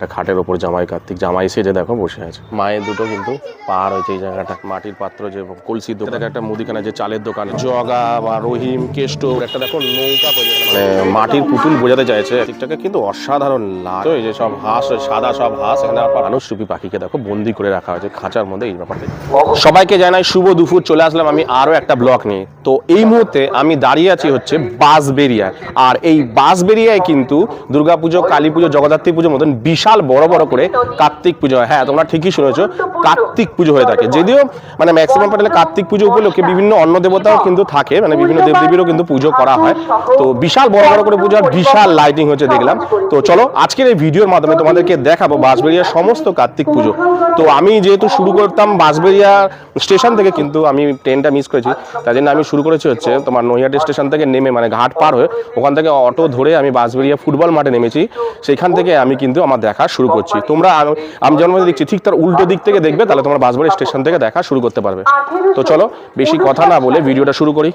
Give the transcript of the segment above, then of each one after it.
একটা খাটের ওপর জামাই কার্তিক জামাই সেজে দেখো বসে আছে। মায়ের দুটো কিন্তু পাহাড় হয়েছে এই জায়গাটা মাটির পাত্র যে কলসির দোকান। একটা মুদিখানা যে চালের দোকান। জগা বা রহিম কেষ্ট একটা দেখো নৌকা মানে মাটির পুতুল বোঝাতে চাইছে। ঠিকটাকে কিন্তু অসাধারণ লাগে। এই যে সব হাঁস সাদা সব হাঁস এখানে মানুষ টুপি পাখিকে দেখো বন্দি করে রাখা হয়েছে খাঁচার মধ্যে এই ব্যাপারটা সবাইকে জানাই শুভ দুপুর চলে আসলাম আমি আরও একটা ব্লক নিয়ে। তো এই মুহূর্তে আমি দাঁড়িয়ে আছি হচ্ছে বাঁশবেরিয়ায় আর এই বাঁশবেরিয়ায় কিন্তু দুর্গাপুজো কালী পুজো জগদ্ধাত্রী পুজোর মতন বিশাল বড় বড় করে কার্তিক পুজো হয়। হ্যাঁ তোমরা ঠিকই শুনেছো। কার্তিক পুজো হয়ে থাকে। যদিও মানে ম্যাক্সিমাম প্যান্ডেলে কার্তিক পুজো উপলক্ষে বিভিন্ন অন্য দেবতাও কিন্তু থাকে মানে বিভিন্ন দেবদেবীরও কিন্তু পুজো করা হয়। তো বিশাল বড় বড় করে পুজো বিশাল লাইটিং হচ্ছে দেখলাম। তো চলো, আজকের এই ভিডিওর মাধ্যমে তোমাদেরকে দেখাবো বাঁশবেরিয়ার সমস্ত কার্তিক পুজো। তো আমি যেহেতু শুরু করতাম বাঁশবেরিয়া স্টেশন থেকে, কিন্তু আমি ট্রেনটা মিস করেছি। তাই জন্য আমি শুরু করেছি হচ্ছে তোমার নৈহাটি স্টেশন থেকে নেমে মানে ঘাট পার হয়ে ওখান থেকে অটো ধরে আমি বাঁশবেরিয়া ফুটবল মাঠে নেমেছি। সেখান থেকে আমি কিন্তু আমার দেখা শুরু করছি। তোমরা আম- যেমন দেখছি ঠিক তার উল্টো দিক থেকে দেখবে তাহলে তোমরা বাঁশবাড়ি স্টেশন থেকে দেখা শুরু করতে পারবে। তো চলো বেশি কথা না বলে ভিডিওটা শুরু করি।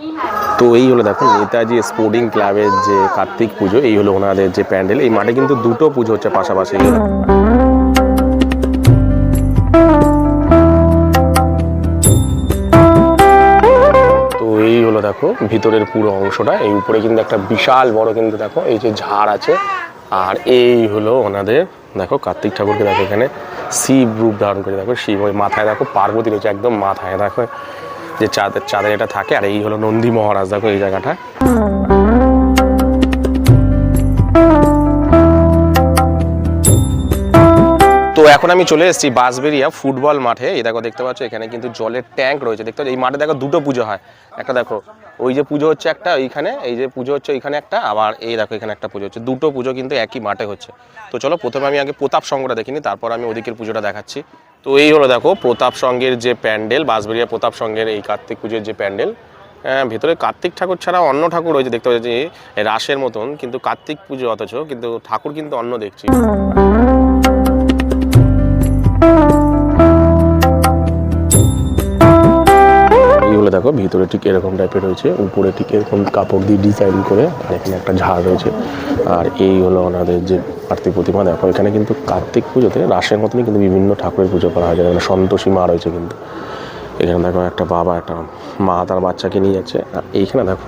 তো এই হলো দেখো নেতাজি স্পোর্টিং ক্লাবের যে কার্তিক পুজো এই হলো ওনাদের যে প্যান্ডেল। এই মাঠে কিন্তু দুটো পুজো হচ্ছে পাশাপাশি। তো এই হলো দেখো ভিতরের পুরো অংশটা। এই উপরে কিন্তু একটা বিশাল বড় কিন্তু দেখো এই যে ঝাড় আছে আর এই হলো ওনাদের, দেখো কার্তিক ঠাকুরকে দেখো এখানে, শিব রূপ ধারণ করে দেখো, শিব ওই মাথায় দেখো পার্বতী রয়েছে, একদম মাথায় দেখো যে চাঁদের চাঁদের এটা থাকে, আর এই হলো নন্দী মহারাজ, দেখো এই জায়গাটা। তো এখন আমি চলে এসেছি বাঁশবেরিয়া ফুটবল মাঠে, এই দেখো দেখতে পাচ্ছ, এখানে কিন্তু জলের ট্যাঙ্ক রয়েছে, দেখতে এই মাঠে দেখো দুটো পুজো হয়, একটা দেখো ওই যে পুজো হচ্ছে একটা ওইখানে এই যে পুজো হচ্ছে ওইখানে একটা, আবার এই দেখো এখানে একটা পুজো হচ্ছে। দুটো পুজো কিন্তু একই মাঠে হচ্ছে। তো চলো, প্রথমে আমি আগে প্রতাপ সংঘটা দেখিনি, তারপর আমি ওদিকের পুজোটা দেখাচ্ছি। তো এই হলো দেখো, প্রতাপ সংঘের যে প্যান্ডেল বাঁশবেরিয়া প্রতাপ সংঘের এই কার্তিক পুজোর যে প্যান্ডেল। হ্যাঁ ভেতরে কার্তিক ঠাকুর ছাড়া অন্য ঠাকুর রয়েছে দেখতে পাচ্ছি রাসের মতন, কিন্তু কার্তিক পুজো অথচ, কিন্তু ঠাকুর কিন্তু অন্য দেখছি। দেখো, ভিতরে ঠিক এরকম টাইপের রয়েছে, উপরে ঠিক এরকম কাপড় দিয়ে ডিজাইন করে আর এখানে একটা ঝাড় রয়েছে। আর এই হলো ওনাদের যে কার্তিক প্রতিমা, দেখো, এখানে কিন্তু কার্তিক পুজোতে রাসের মতনই কিন্তু বিভিন্ন ঠাকুরের পুজো করা হয়, যেমন সন্তোষী মা রয়েছে কিন্তু। এখানে দেখো একটা বাবা, একটা মা তার বাচ্চাকে নিয়ে যাচ্ছে। আর এইখানে দেখো,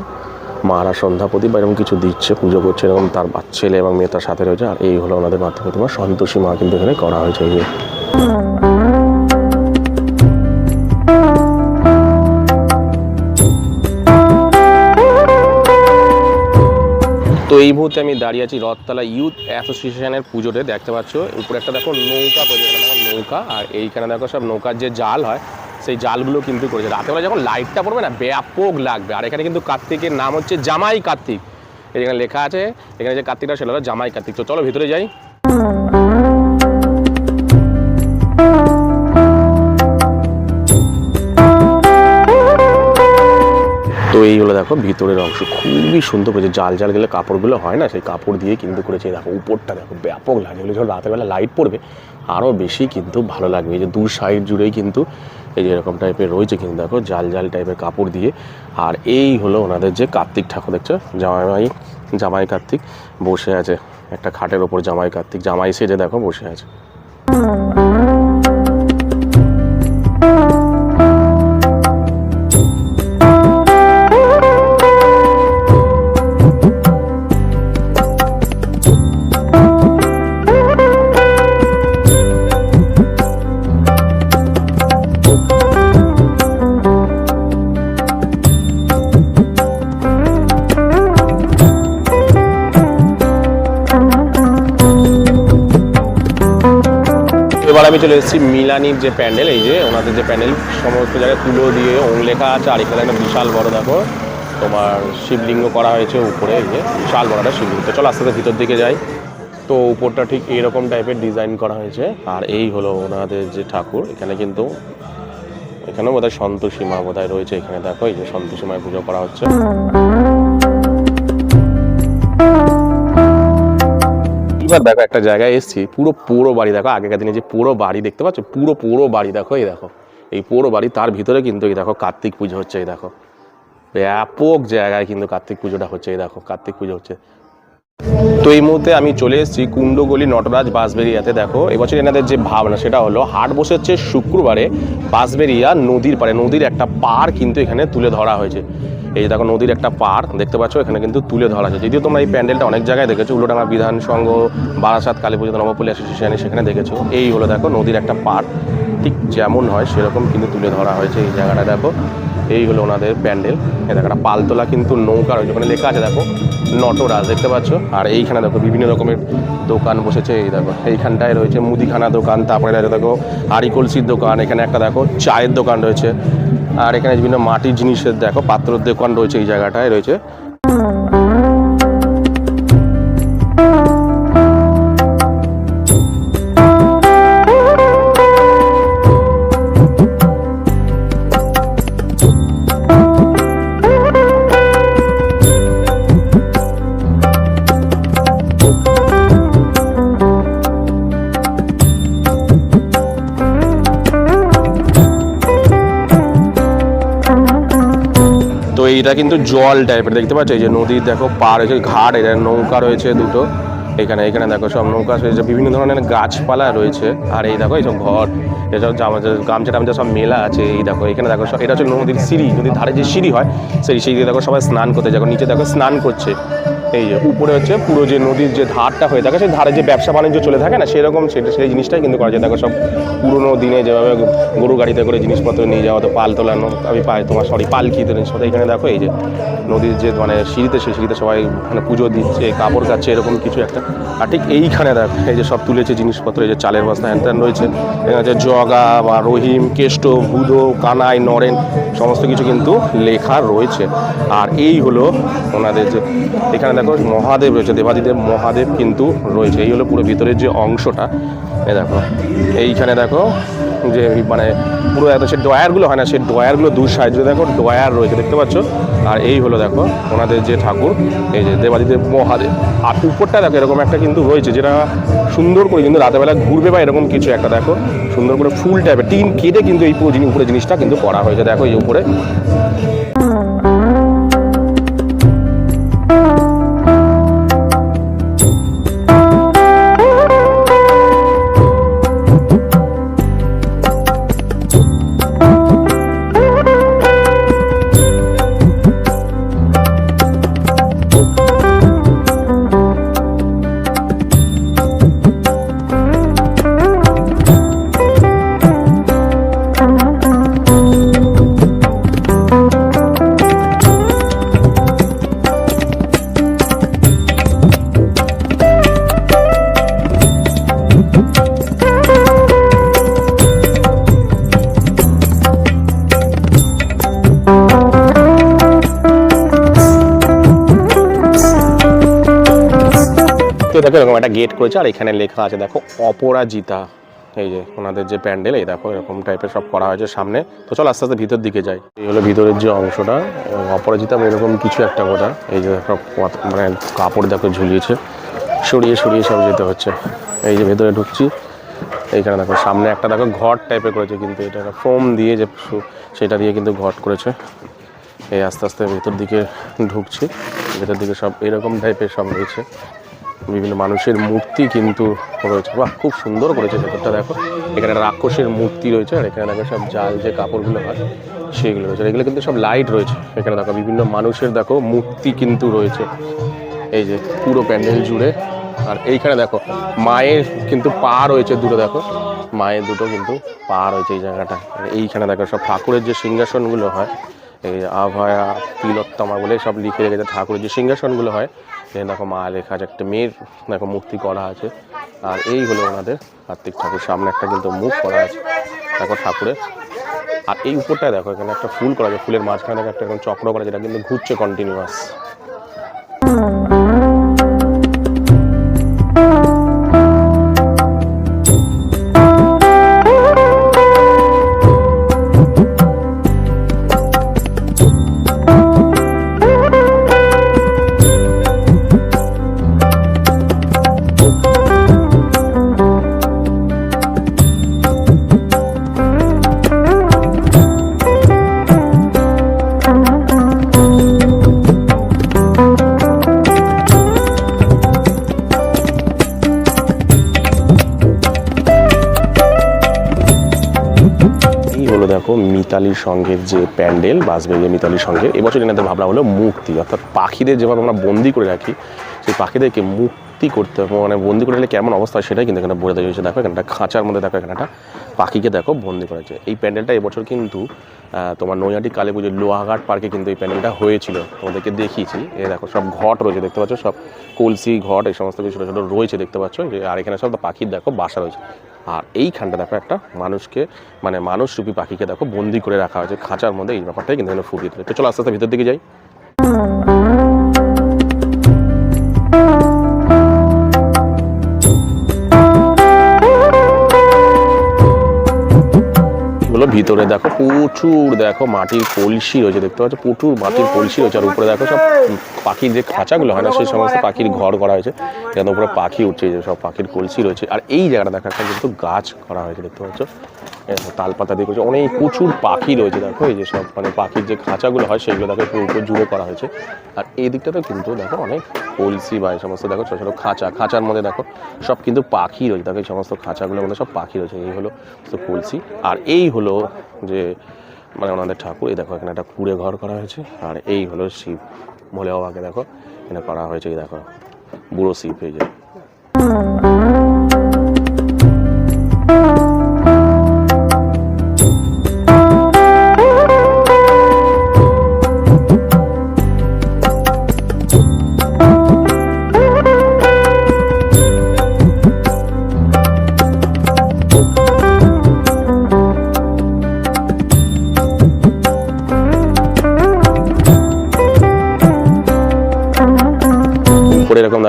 মারা সন্ধ্যা বা এরকম কিছু দিচ্ছে, পুজো করছে, এরকম তার ছেলে এবং মেয়ে তার সাথে রয়েছে। আর এই হলো ওনাদের মাতৃ প্রতিমা, সন্তোষী মা কিন্তু এখানে করা হয়েছে এই এই মুহূর্তে আমি দাঁড়িয়ে আছি রথতলা ইউথ অ্যাসোসিয়েশনের পুজোতে, দেখতে পাচ্ছ? উপরে একটা দেখো নৌকা দেখো নৌকা, আর এইখানে দেখো সব নৌকার যে জাল হয়, সেই জালগুলো কিন্তু করেছে রাতেবেলা যখন লাইটটা পড়বে না, ব্যাপক লাগবে। আর এখানে কিন্তু কার্তিকের নাম হচ্ছে জামাই কার্তিক। এখানে লেখা আছে, এখানে যে কার্তিকটা, সেটা হলো জামাই কার্তিক। তো চলো ভিতরে যাই। তো এই হলো দেখো, ভিতরের অংশ। খুবই সুন্দর করেছে। জাল জাল গেলে কাপড়গুলো হয় না, সেই কাপড় দিয়ে কিন্তু করেছে। দেখো, উপরটা দেখো, ব্যাপক লাগে। এগুলো যখন রাতের বেলা লাইট পড়বে আরও বেশি কিন্তু ভালো লাগবে। এই যে দু সাইড জুড়েই কিন্তু এই যে এরকম টাইপের রয়েছে কিন্তু দেখো, জাল জাল টাইপের কাপড় দিয়ে। আর এই হলো ওনাদের যে কার্তিক ঠাকুর, দেখছ? জামাই জামাই কার্তিক বসে আছে। একটা খাটের ওপর জামাই কার্তিক। জামাই সেজে দেখো বসে আছে। এবার আমি চলে এসেছি মিলানির যে প্যান্ডেল, এই যে ওনাদের যে প্যান্ডেল, সমস্ত জায়গায় তুলো দিয়ে ওং লেখা আছে, আর এখানে একটা বিশাল বড় দেখো, তোমার শিবলিঙ্গ করা হয়েছে উপরে, এই যে বিশাল বড় একটা শিবলিঙ্গ। চলো আস্তে আস্তে ভিতর দিকে যাই। তো উপরটা ঠিক এরকম টাইপের ডিজাইন করা হয়েছে, আর এই হলো ওনাদের যে ঠাকুর। এখানে কিন্তু, এখানেও বোধহয় সন্তোষী মা বোধহয় রয়েছে, এখানে দেখো, এই যে সন্তোষী মায়ের পুজো করা হচ্ছে। এবার দেখো, একটা জায়গায় এসেছি, পুরো পুরো বাড়ি দেখো, আগেকার দিনে যে পুরো বাড়ি দেখতে পাচ্ছ, পুরো পুরো বাড়ি দেখো, এই দেখো। এই পুরো বাড়ি, তার ভিতরে কিন্তু এই দেখো, কার্তিক পুজো হচ্ছে, এই দেখো। ব্যাপক জায়গায় কিন্তু কার্তিক পুজোটা হচ্ছে, এই দেখো, কার্তিক পুজো হচ্ছে। তো এই মুহূর্তে আমি চলে এসেছি কুণ্ডগলি নটরাজ বাসবেরিয়াতে দেখো, এবছর এনাদের যে ভাবনা সেটা হলো, হাট বসেছে শুক্রবারে বাসবেরিয়া নদীর পারে নদীর একটা পার কিন্তু এখানে তুলে ধরা হয়েছে। এই দেখো, নদীর একটা পার দেখতে পাচ্ছ, এখানে কিন্তু তুলে ধরা হয়েছে। যদিও তোমরা এই প্যান্ডেলটা অনেক জায়গায় দেখেছ উল্টোডাঙ্গা বিধান সংঘ বারাসাত কালী পুজো নবপল্লী অ্যাসোসিয়েশনে সেখানে দেখেছ। এই হলো দেখো, নদীর একটা পার ঠিক যেমন হয়, সেরকম কিন্তু তুলে ধরা হয়েছে এই জায়গাটা, দেখো। এই হলো ওনাদের প্যান্ডেল। দেখো, একটা পালতোলা কিন্তু নৌকা রয়েছে ওখানে লেখা আছে, দেখো, নটরাজ, দেখতে পাচ্ছ? আর এইখানে দেখো, বিভিন্ন রকমের দোকান বসেছে, এই দেখো, এইখানটায় রয়েছে মুদিখানা দোকান, তারপরে দেখো, হাড়ি কলসির দোকান, এখানে একটা দেখো, চায়ের দোকান রয়েছে। আর এখানে বিভিন্ন মাটির জিনিসের, দেখো, পাত্রর দোকান রয়েছে এই জায়গাটায়, রয়েছে। তো এইটা কিন্তু জল টাইপের দেখতে পাচ্ছ? এই যে নদীর দেখো, পার হয়েছে, ঘাট এটা নৌকা রয়েছে দুটো। এখানে এখানে দেখো, সব নৌকা রয়েছে, বিভিন্ন ধরনের গাছপালা রয়েছে। আর এই দেখো এইসব ঘর এসব গামছা টামছা সব মেলা আছে, এই দেখো, এখানে দেখো এটা হচ্ছে নদীর সিঁড়ি, নদীর ধারে যে সিঁড়ি হয়, সেই সিঁড়ি দেখো সবাই স্নান করতে দেখো নিচে দেখো স্নান করছে। এই যে উপরে হচ্ছে পুরো যে নদীর যে ধারটা হয়ে থাকে, সেই ধারে যে ব্যবসা বাণিজ্য চলে থাকে না, সেরকম সেটা সেই জিনিসটাই কিন্তু করা যায়। দেখো সব পুরোনো দিনে যেভাবে গরু গাড়িতে করে জিনিসপত্র নিয়ে যাওয়া তো পাল তোলানো, আমি পাই তোমার সরি পালকিতে জিনিসপত্র এখানে দেখো এই যে নদীর যে মানে সিঁড়িতে, সেই সিঁড়িতে সবাই মানে পুজো দিচ্ছে, কাপড় কাচ্ছে, এরকম কিছু একটা। আর ঠিক এইখানে দেখো, এই যে সব তুলেছে জিনিসপত্র, এই যে চালের বস্তা হ্যান রয়েছে। এখানে আছে জগা বা রহিম, কেষ্ট, ভুদো, কানাই, নরেন, সমস্ত কিছু কিন্তু লেখা রয়েছে। আর এই হলো ওনাদের যে এখানে দেখো মহাদেব রয়েছে, দেবাদিদেব, মহাদেব কিন্তু রয়েছে। এই হলো পুরো ভিতরের যে অংশটা। এ দেখো, এইখানে দেখো যে মানে পুরো এত সে ডয়ারগুলো হয় না সেই ডয়ারগুলো দু সাইডে দেখো ডয়ার রয়েছে, দেখতে পাচ্ছ? আর এই হলো দেখো ওনাদের যে ঠাকুর, এই যে দেবাদিদেব, মহাদেব। আর উপরটা দেখো, এরকম একটা কিন্তু রয়েছে, যেটা সুন্দর করে কিন্তু রাতেরবেলা ঘুরবে বা এরকম কিছু একটা দেখো, সুন্দর করে ফুল টাইপের টিন কেটে কিন্তু এই পুরো উপরে জিনিসটা কিন্তু করা হয়েছে, দেখো এই উপরে। এরকম একটা গেট করেছে, আর এখানে লেখা আছে, দেখো, অপরাজিতা। এই যে, ওনাদের যে প্যান্ডেল, এই দেখো, এরকম টাইপের সব করা হয়েছে সামনে। তো চলো আস্তে আস্তে ভিতর দিকে যাই। এই হলো ভিতরের যে অংশটা অপরাজিতা এরকম কিছু একটা কথা এই যে সব মানে কাপড় দেখো ঝুলিয়েছে। সরিয়ে সরিয়ে সব যেতে হচ্ছে। এই যে ভেতরে ঢুকছি। এইখানে দেখো, সামনে একটা দেখো ঘর টাইপের করেছে, কিন্তু এটা একটা ফোম দিয়ে যে সেটা দিয়ে কিন্তু ঘট করেছে। এই আস্তে আস্তে ভেতর দিকে ঢুকছি। ভেতর দিকে সব এরকম টাইপের সব রয়েছে। বিভিন্ন মানুষের মূর্তি কিন্তু রয়েছে বাহ, খুব সুন্দর করেছে ভেতরটা, দেখো। এখানে রাক্ষসের মূর্তি রয়েছে, আর এখানে দেখো সব জাল যে কাপড়গুলো হয় সেগুলো রয়েছে। এগুলো কিন্তু সব লাইট রয়েছে। এখানে দেখো বিভিন্ন মানুষের, দেখো, মূর্তি কিন্তু রয়েছে। এই যে পুরো প্যান্ডেল জুড়ে। আর এইখানে দেখো, মায়ের কিন্তু পা রয়েছে দুটো দেখো। মায়ের দুটো কিন্তু পা রয়েছে এই জায়গাটা এইখানে দেখো সব ঠাকুরের যে সিংহাসনগুলো হয়, এই আভয়া, তিলোত্তমা বলে সব লিখে রেখেছে ঠাকুরের যে সিংহাসনগুলো হয় দেখো মা লেখা আছে, একটা মেয়ের দেখো মূর্তি করা আছে। আর এই হলো ওনাদের কার্তিক ঠাকুর, সামনে একটা কিন্তু মুখ করা আছে, দেখো ঠাকুরের। আর এই উপরটায় দেখো, এখানে একটা ফুল করা আছে, ফুলের মাঝখানে একটা এরকম চক্র করা যেটা কিন্তু ঘুরছে কন্টিনিউয়াস মিতালির সঙ্গের যে প্যান্ডেল বাসবেরিয়া মিতালির সঙ্গে এবছর এনাদের ভাবনা হলো মুক্তি। অর্থাৎ পাখিদের যেভাবে আমরা বন্দি করে রাখি, সেই পাখিদেরকে মুক্তি করতে হবে। মানে বন্দি করে কেমন অবস্থা সেটাই কিন্তু এখানে বলে দেওয়া হয়েছে। দেখো এখানে একটা খাঁচার মধ্যে দেখো এখানে একটা পাখিকে দেখো বন্দি করা হয়েছে। এই প্যান্ডেলটা এবছর কিন্তু তোমার নৈহাটি কালী পুজোর লোহাঘাট পার্কে কিন্তু এই প্যান্ডেলটা হয়েছিল। তোমাদেরকে দেখিয়েছি। এ দেখো সব ঘট রয়েছে, দেখতে পাচ্ছ? সব কলসি ঘট, এই সমস্ত কিছু ছোটো ছোটো রয়েছে, দেখতে পাচ্ছ? আর এখানে সব পাখির দেখো বাসা রয়েছে। আর এইখানটা দেখো একটা মানুষকে মানে মানুষরূপী পাখিকে দেখো বন্দি করে রাখা হয়েছে। খাঁচার মধ্যে এই ব্যাপারটাই কিন্তু এখানে ফুটিয়ে তোলে তো চলো আস্তে আস্তে ভিতর দিকে যাই। হলো ভিতরে দেখো প্রচুর, দেখো মাটির কলসি রয়েছে, দেখতে পাচ্ছ? প্রচুর মাটির কলসি রয়েছে, আর উপরে দেখো সব পাখির যে খাঁচাগুলো হয় না, সেই সমস্ত পাখির ঘর করা হয়েছে। এখানে উপরে পাখি উঠছে, যে সব পাখির কলসি রয়েছে। আর এই জায়গাটা দেখো, একটা কিন্তু গাছ করা হয়েছে, দেখতে পাচ্ছ? তাল পাতা দিয়ে করছে। অনেক প্রচুর পাখি রয়েছে, দেখো, এই যে সব মানে পাখির যে খাঁচাগুলো হয় সেইগুলো দেখো, পুরো উপর জুড়ে করা হয়েছে। আর এই দিকটাতে কিন্তু দেখো, অনেক কলসি বা এই সমস্ত, দেখো, ছোটো ছোটো খাঁচা, খাঁচার মধ্যে দেখো, সব কিন্তু পাখি রয়েছে, দেখো, এই সমস্ত খাঁচাগুলোর মধ্যে সব পাখি রয়েছে, এই হলো তো কলসি। আর এই হলো যে মানে ওনাদের ঠাকুর, এই দেখো, এখানে একটা কুড়ে ঘর করা হয়েছে, আর এই হলো শিব। ভোলে বাবাকে দেখো, এখানে করা হয়েছে, এই দেখো, বুড়ো শিব, এই যে।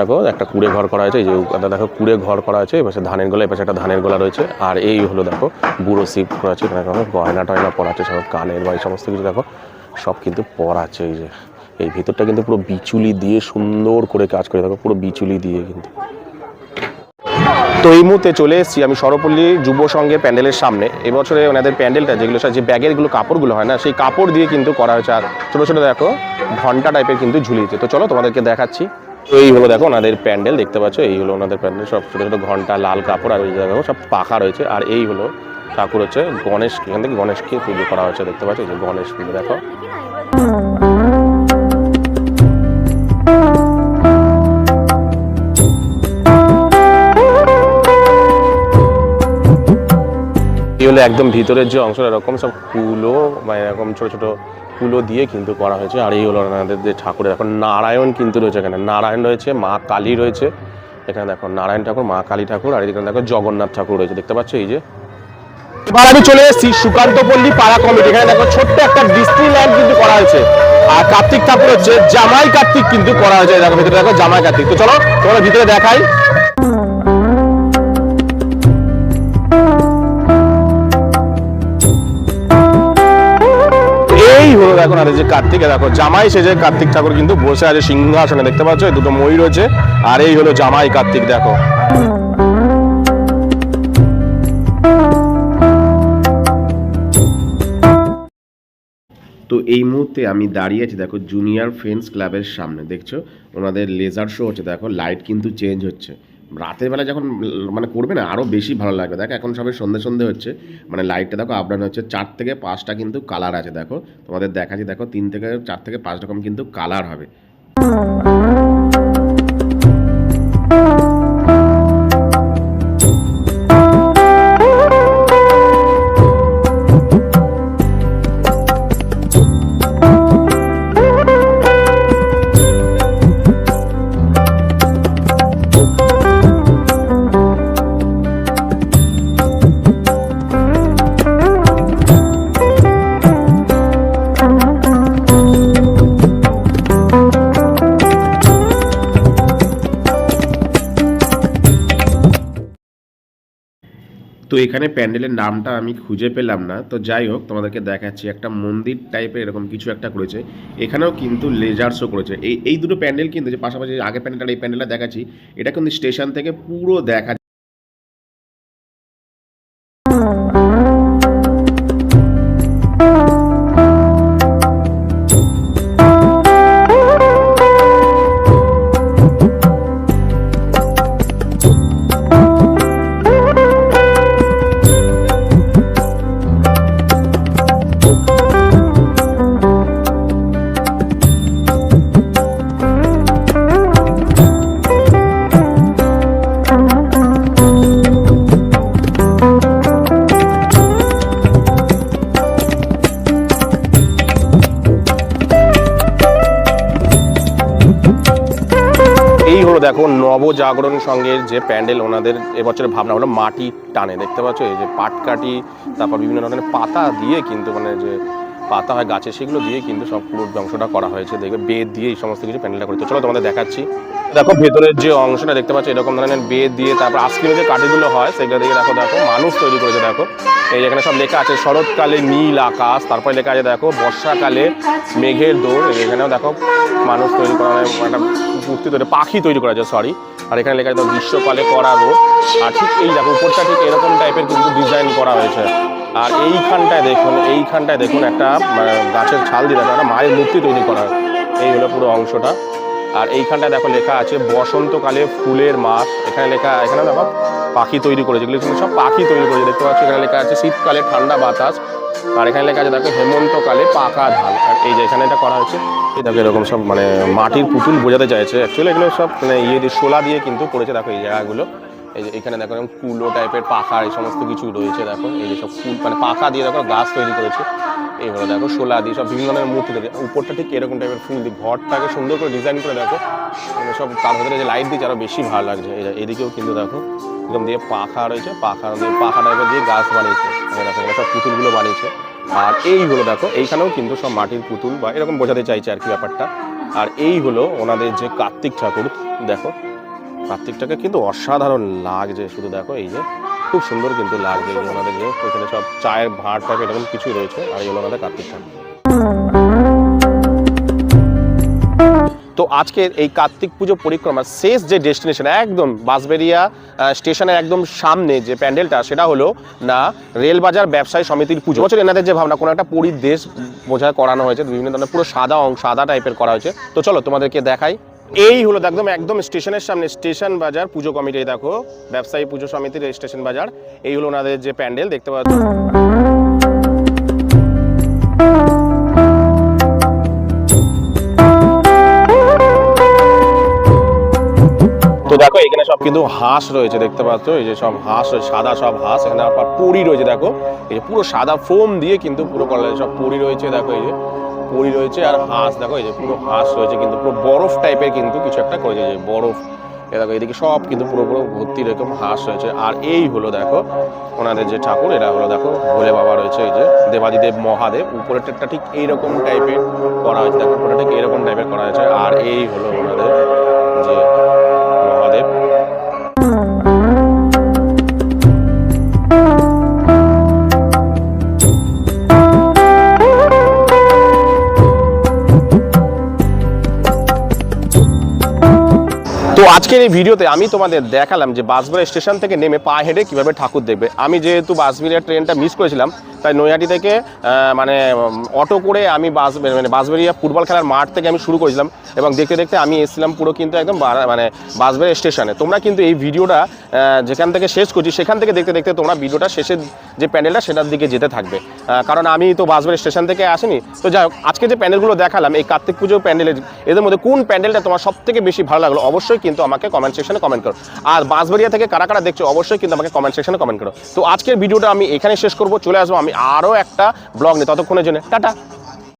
দেখো, একটা কুড়ে ঘর করা হয়েছে, এই যে দেখো, কুড়ে ঘর করা আছে এপাশে ধানের গোলা, এপাশে একটা ধানের গোলা রয়েছে, আর এই হলো দেখো, বুড়ো শিব করা আছে এখানে গয়না টয়না পরা আছে সব কানের বা এই সমস্ত কিছু দেখো, সব কিন্তু পরা আছে এই যে, এই ভিতরটা কিন্তু পুরো বিচুলি দিয়ে সুন্দর করে কাজ করে, দেখো, পুরো বিচুলি দিয়ে কিন্তু। তো এই মুহূর্তে চলে এসেছি আমি সরপল্লী যুব সংঘের প্যান্ডেলের সামনে। এবছরে ওনাদের প্যান্ডেলটা যেগুলো যে ব্যাগেরগুলো, কাপড়গুলো হয় না, সেই কাপড় দিয়ে কিন্তু করা হয়েছে, আর ছোটো ছোটো দেখো, ঘণ্টা টাইপের কিন্তু ঝুলিয়েছে। তো চলো তোমাদেরকে দেখাচ্ছি। এই হলো দেখো ওনাদের প্যান্ডেল, দেখতে পাচ্ছ? এই হলো ওনাদের প্যান্ডেল। সব ছোটো ছোটো ঘণ্টা, লাল কাপড় আর ওই দেখো সব পাখা রয়েছে। আর এই হলো ঠাকুর হচ্ছে গণেশ এখান থেকে গণেশকে পুজো করা হয়েছে দেখতে পাচ্ছ? এই যে গণেশ পুজো, দেখো। হলো একদম ভিতরের যে অংশটা, এরকম সব কুলো বা এরকম ছোট ছোট কুলো দিয়ে কিন্তু করা হয়েছে। আর এই হলো ওনাদের যে ঠাকুরের এখন নারায়ণ কিন্তু রয়েছে এখানে। নারায়ণ রয়েছে, মা কালী রয়েছে। এখানে দেখো নারায়ণ ঠাকুর, মা কালী ঠাকুর, আর এখানে দেখো জগন্নাথ ঠাকুর রয়েছে। দেখতে পাচ্ছ এই যে? এবার আমি চলে এসেছি সুকান্তপল্লী পাড়া কমিটি। এখানে দেখো ছোট্ট একটা ডিস্ট্রি ল্যান্ড কিন্তু করা হয়েছে। আর কার্তিক ঠাকুর হচ্ছে, জামাই কার্তিক কিন্তু করা হয়েছে। দেখো, ভিতরে দেখো জামাই কার্তিক। তো চলো, তোমার ভিতরে দেখাই। এই হলো দেখো না যে কার্তিক দেখো, জামাই সেজে কার্তিক ঠাকুর কিন্তু বসে আছে সিংহাসনে, দেখতে পাচ্ছ? এই দুটো মই রয়েছে, আর এই হলো জামাই কার্তিক, দেখো। তো এই মুহূর্তে আমি দাঁড়িয়ে আছি, দেখো জুনিয়র ফ্রেন্ডস ক্লাবের সামনে, দেখছ? ওনাদের লেজার শো হচ্ছে, দেখো লাইট কিন্তু চেঞ্জ হচ্ছে। রাতের বেলা যখন মানে করবে না আরও বেশি ভালো লাগবে। দেখো, এখন সবাই সন্ধে সন্ধে হচ্ছে। মানে লাইটটা দেখো আপডাউন হচ্ছে। চার থেকে পাঁচটা কিন্তু কালার আছে, দেখো। তোমাদের দেখাচ্ছি, দেখো, তিন থেকে, চার থেকে পাঁচ রকম কিন্তু কালার হবে। তো এখানে প্যান্ডেলের নামটা আমি খুঁজে পেলাম না। তো যাই হোক, তোমাদেরকে দেখাচ্ছি, একটা মন্দির টাইপের এরকম কিছু একটা করেছে। এখানেও কিন্তু লেজার শো করেছে। এই এই দুটো প্যান্ডেল কিন্তু, যে পাশাপাশি আগে প্যান্ডেলটা এই প্যান্ডেলটা দেখাচ্ছি, এটা কিন্তু স্টেশন থেকে পুরো দেখা নবজাগরণ সঙ্গের যে প্যান্ডেল ওনাদের এবছরের ভাবনা হলো মাটি টানে। দেখতে পাচ্ছ এই যে পাটকাঠি তারপর বিভিন্ন ধরনের পাতা দিয়ে কিন্তু মানে যে পাতা হয় গাছে সেগুলো দিয়ে কিন্তু সব পুরো অংশটা করা হয়েছে। দেখবে বেদ দিয়ে এই সমস্ত কিছু প্যান্ডেলটা করে চলো তোমাদের দেখাচ্ছি। দেখো ভেতরের যে অংশটা দেখতে পাচ্ছ এরকম ধরনের বেদ দিয়ে তারপর আইসক্রিমের যে কাঠিগুলো হয় সেগুলো দিয়ে দেখো দেখো মানুষ তৈরি করেছে দেখো। এই যেখানে সব লেখা আছে শরৎকালে নীল আকাশ তারপরে লেখা আছে দেখো বর্ষাকালে মেঘের দৌড় এখানেও দেখো মানুষ তৈরি করা হয়, একটা মূর্তি তৈরি পাখি তৈরি করা আছে সরি আর এখানে লেখা দেখো গ্রীষ্মকালে করা রোদ আর ঠিক এই দেখো, উপরটা ঠিক এরকম টাইপের কিন্তু ডিজাইন করা হয়েছে। আর এইখানটায় দেখুন এইখানটায় দেখুন একটা গাছের ছাল দিয়ে একটা মায়ের মূর্তি তৈরি করা। এই হলো পুরো অংশটা। আর এইখানটায় দেখো লেখা আছে, বসন্তকালে ফুলের মাস। এখানে লেখা, এখানে দেখো, পাখি তৈরি করেছে। কিন্তু সব পাখি তৈরি করেছে, দেখতে পাচ্ছি? এখানে লেখা আছে, শীতকালে ঠান্ডা বাতাস। আর এখানে লেখা আছে, দেখো, হেমন্তকালে পাকা ধান। আর এই যে এখানে এটা করা হয়েছে, এই দেখো, এরকম সব মানে মাটির পুতুল বোঝাতে চাইছে। অ্যাকচুয়ালি এগুলো সব মানে ইয়ে দিয়ে, শোলা দিয়ে কিন্তু করেছে, দেখো, এই জায়গাগুলো। এই যে এখানে, দেখো, এরকম কুলো টাইপের পাখা এই সমস্ত কিছু রয়েছে, দেখো, এই যে সব ফুল মানে পাখা দিয়ে, দেখো, গাছ তৈরি করেছে। এই হলো দেখো, শোলা দিয়ে সব বিভিন্ন ধরনের মূর্তি তৈরি উপরটা ঠিক এরকম টাইপের ফুল দিয়ে ঘরটাকে সুন্দর করে ডিজাইন করে দেখো। মানে সব তার ভেতরে যে লাইট দিয়েছে আরও বেশি ভালো লাগছে। এদিকেও কিন্তু দেখো এরকম দিয়ে পাখা রয়েছে, পাখা দিয়ে পাখা টাইপের দিয়ে গাছ বানিয়েছে দেখো সব পুতুলগুলো বানিয়েছে। আর এই হলো দেখো, এইখানেও কিন্তু সব মাটির পুতুল বা এরকম বোঝাতে চাইছে আর কি ব্যাপারটা। আর এই হলো ওনাদের যে কার্তিক ঠাকুর, দেখো। কার্তিকটাকে কিন্তু অসাধারণ লাগছে, শুধু দেখো, এই যে খুব সুন্দর কিন্তু লাগছে ওনাদের যে এখানে সব চায়ের ভাঁড় টাইপ এরকম কিছু রয়েছে, আর এই ওনাদের কার্তিক ঠাকুর। তো আজকের এই কার্তিক পুজো পরিক্রমার শেষ যে ডেস্টিনেশন, একদম বাঁশবেরিয়া স্টেশনের একদম সামনে যে প্যান্ডেলটা, সেটা হলো না রেলবাজার ব্যবসায়ী সমিতির পুজো। বছর এনাদের যে ভাবনা, কোনো একটা পরিদেশ বোঝায় করানো হয়েছে, বিভিন্ন ধরনের পুরো সাদা অং, সাদা টাইপের করা হয়েছে। তো চলো তোমাদেরকে দেখাই এই হলো একদম একদম স্টেশনের সামনে, স্টেশন বাজার, পুজো কমিটি দেখো, ব্যবসায়ী পুজো সমিতির স্টেশন বাজার। এই হলো ওনাদের যে প্যান্ডেল, দেখতে পাচ্ছ? তো দেখো, এখানে সব কিন্তু হাঁস রয়েছে, দেখতে পাচ্ছ? এই যে সব হাঁস সাদা সব হাঁস, এখানে আবার পরি রয়েছে, দেখো। এই পুরো সাদা ফোম দিয়ে কিন্তু পুরো করা সব পরি রয়েছে, দেখো, এই যে। পরি রয়েছে আর হাঁস, দেখো এই যে পুরো হাঁস রয়েছে, কিন্তু পুরো বরফ টাইপের কিন্তু কিছু একটা করে দিয়েছে বরফ। দেখো, এদিকে সব কিন্তু পুরো পুরো ভর্তি এরকম হাঁস রয়েছে। আর এই হলো, দেখো, ওনাদের যে ঠাকুর, এটা হলো, দেখো, ভোলে বাবা রয়েছে, এই যে দেবাদিদেব মহাদেব। উপরেরটা ঠিক এইরকম টাইপের করা হয়েছে, দেখো উপরে ঠিক এইরকম টাইপের করা হয়েছে। আর এই হলো ওনাদের যে তো আজকের এই ভিডিওতে আমি তোমাদের দেখালাম যে বাসবিরা স্টেশন থেকে নেমে পা হেঁটে কীভাবে ঠাকুর দেখবে। আমি যেহেতু বাসবিরা ট্রেনটা মিস করেছিলাম তাই নৈহাটি থেকে মানে অটো করে আমি বাস মানে বাসবেড়িয়া ফুটবল খেলার মাঠ থেকে আমি শুরু করেছিলাম এবং দেখতে দেখতে আমি এসেছিলাম পুরো কিন্তু একদম মানে বাসবেড়িয়া স্টেশনে। তোমরা কিন্তু এই ভিডিওটা যেখান থেকে শেষ করছি, সেখান থেকে দেখতে দেখতে তোমরা ভিডিওটা শেষের যে প্যান্ডেলটা সেটার দিকে যেতে থাকবে। কারণ আমি তো বাসবেড়িয়া স্টেশন থেকে আসিনি। তো যাই আজকে যে প্যান্ডেলগুলো দেখালাম, এই কার্তিক পুজো প্যান্ডেলের এদের মধ্যে কোন প্যান্ডেলটা তোমার সব থেকে বেশি ভালো লাগল, অবশ্যই কিন্তু আমাকে কমেন্ট সেকশনে কমেন্ট করো। আর বাঁশবাড়িয়া থেকে কারা কারা দেখছ, অবশ্যই কিন্তু আমাকে কমেন্ট সেকশনে কমেন্ট করো। তো আজকের ভিডিওটা আমি এখানে শেষ করব, চলে আসব আমি আরও একটা ব্লগ নিয়ে ততক্ষণের জন্য টাটা।